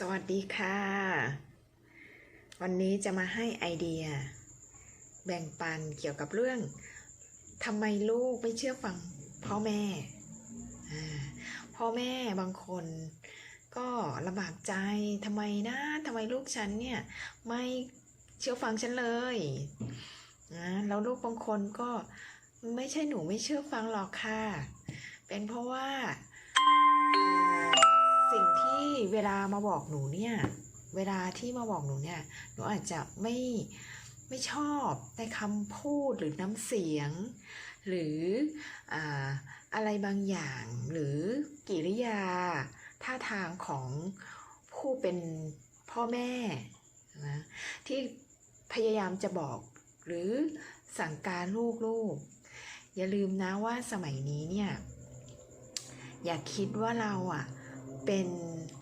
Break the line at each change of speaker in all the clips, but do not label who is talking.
สวัสดีค่ะ วันนี้จะมาให้ไอเดีย แบ่งปันเกี่ยวกับเรื่องทำไมลูกไม่เชื่อฟังพ่อแม่ พ่อแม่บางคนก็ลำบากใจทำไมนะทำไมลูกฉันเนี่ยไม่เชื่อฟังฉันเลยนะแล้วลูกบางคนก็ไม่ใช่หนูไม่เชื่อฟังหรอกค่ะ เป็นเพราะว่า สิ่งที่เวลามาบอกหนูเนี่ย เวลาที่มาบอกหนูเนี่ย หนูอาจจะไม่ไม่ชอบในคำพูดหรือน้ำเสียง หรืออ่าอะไรบางอย่างหรือกิริยา ท่าทางของผู้เป็นพ่อแม่นะที่พยายามจะบอกหรือสั่งการลูกๆ อย่าลืมนะว่าสมัยนี้เนี่ย อย่าคิดว่าเราอะ เป็น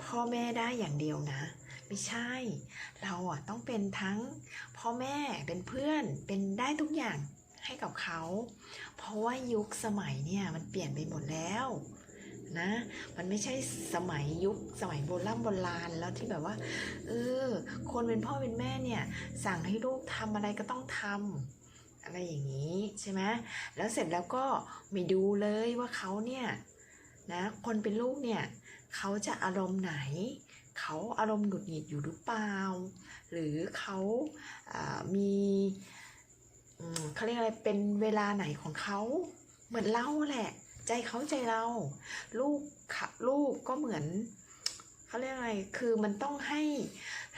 พ่อแม่ได้อย่างเดียวนะ ไม่ใช่ เราอะต้องเป็นทั้งพ่อแม่เป็นเพื่อนเป็นได้ทุกอย่างให้กับเขา เพราะว่ายุคสมัยเนี่ยมันเปลี่ยนไปหมดแล้วนะ มันไม่ใช่สมัยยุคสมัยโบราณโบราณแล้วที่แบบว่า เออ คนเป็นพ่อเป็นแม่เนี่ย สั่งให้ลูกทำอะไรก็ต้องทำอะไรอย่างนี้ใช่ไหมแล้วเสร็จแล้วก็ไม่ดูเลยว่าเขาเนี่ย นะคนเป็นลูกเนี่ยเขาจะอารมณ์ไหน เขาอารมณ์หงุดหงิดอยู่หรือเปล่า หรือเขาามีเขาเรียกอะไรเป็นเวลาไหนของเขาเหมือนเราแหละ ใจเขาใจเราลูกลูกก็เหมือนเขาเรียกอะไรคือมันต้องให้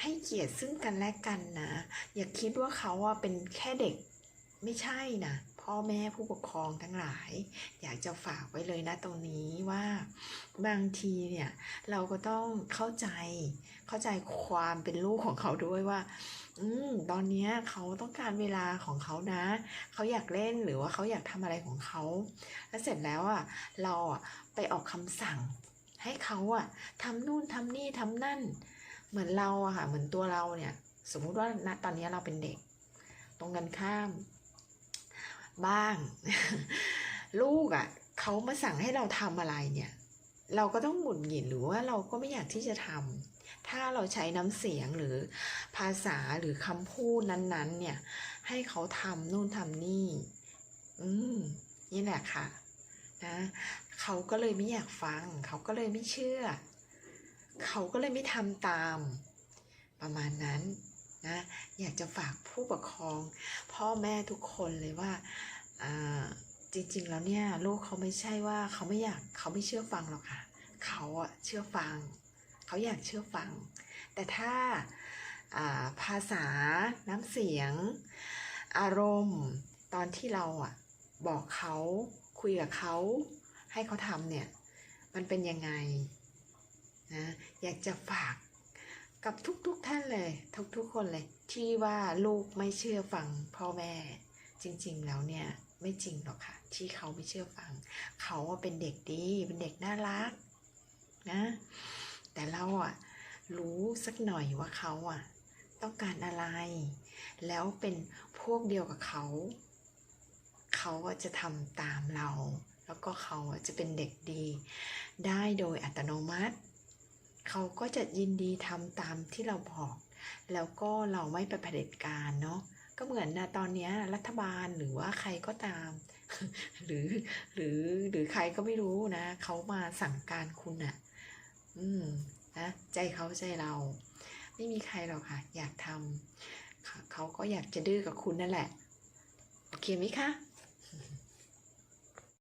ให้เกียรติซึ่งกันและกันนะ อย่าคิดว่าเขาอะเป็นแค่เด็กไม่ใช่นะ พ่อแม่ผู้ปกครองทั้งหลาย อยากจะฝากไว้เลยนะตรงนี้ว่าบางทีเนี่ยเราก็ต้องเข้าใจเข้าใจความเป็นลูกของเขาด้วยว่า อืมตอนเนี้ยเขาต้องการเวลาของเขานะ เขาอยากเล่นหรือว่าเขาอยากทำอะไรของเขา แล้วเสร็จแล้วอะเราอะไปออกคำสั่ง ให้เขาอะทำนู่นทำนี่ทำนั่น เหมือนเราอะค่ะเหมือนตัวเราเนี่ย สมมุติว่าณตอนนี้เราเป็นเด็ก ตรงกันข้าม บ้าง ลูกอะ่ะเขามาสั่งให้เราทำอะไรเนี่ย เราก็ต้องหงุดหงิดหรือว่าเราก็ไม่อยากที่จะทำถ้าเราใช้น้ำเสียงหรือภาษาหรือคำพูดนั้น ๆ เนี่ย ให้เขาทำนู่นทำนี่ อืม นี่แหละค่ะนะเขาก็เลยไม่อยากฟัง เขาก็เลยไม่เชื่อ เขาก็เลยไม่ทำตาม ประมาณนั้น นะอยากจะฝากผู้ปกครอง พ่อแม่ทุกคนเลยว่าจริงๆแล้วเนี่ยลูกเขาไม่ใช่ว่าเขาไม่อยากเขาไม่เชื่อฟังหรอกค่ะเขาอะเชื่อฟัง เขาอยากเชื่อฟัง แต่ถ้าอ่าภาษาน้ำเสียง อารมณ์ตอนที่เราอะบอกเขาคุยกับเขาให้เขาทำเนี่ย มันเป็นยังไงนะอยากจะฝาก กับทุกๆท่านเลย ทุกๆคนเลย ที่ว่าลูกไม่เชื่อฟังพ่อแม่ จริง ๆ แล้วเนี่ยไม่จริงหรอกค่ะ ที่เขาไม่เชื่อฟัง เขาอะเป็นเด็กดีเป็นเด็กน่ารักนะแต่เราอะรู้สักหน่อยว่าเขาอะต้องการอะไร แล้วเป็นพวกเดียวกับเขา เขาจะทำตามเรา แล้วก็เขาจะเป็นเด็กดี ได้โดยอัตโนมัติ เขาก็จะยินดีทำตามที่เราบอก แล้วก็เราไม่ไปเผด็จการเนาะก็เหมือนนะตอนนี้รัฐบาลหรือว่าใครก็ตาม หรือหรือหรือใครก็ไม่รู้นะเขามาสั่งการคุณอะ่ะ อืมนะใจเขาใจเรา ไม่มีใครหรอกค่ะ อยากทำเขาก็อยากจะดื้อกับคุณนั่นแหละ โอเคไหมคะ